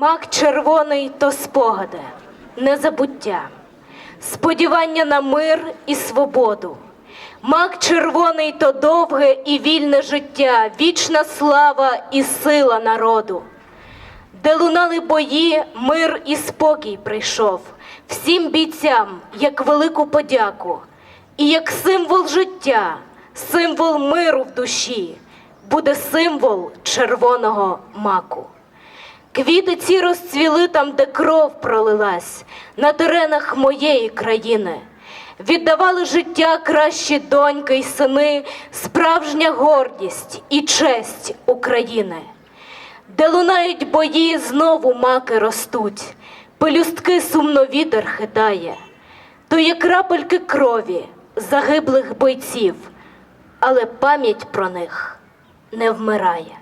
Мак червоний то спогади, незабуття, сподівання на мир і свободу. Мак червоний то довге і вільне життя, вічна слава і сила народу. Де лунали бої, мир і спокій прийшов всім бійцям, як велику подяку, і як символ життя, символ миру в душі, буде символ червоного маку. Квіти ці розцвіли там, де кров пролилась, на теренах моєї країни. Віддавали життя кращі доньки й сини, справжня гордість і честь України. Де лунають бої, знову маки ростуть, пелюстки сумно вітер хитає, то є крапельки крові загиблих бойців, але пам'ять про них не вмирає.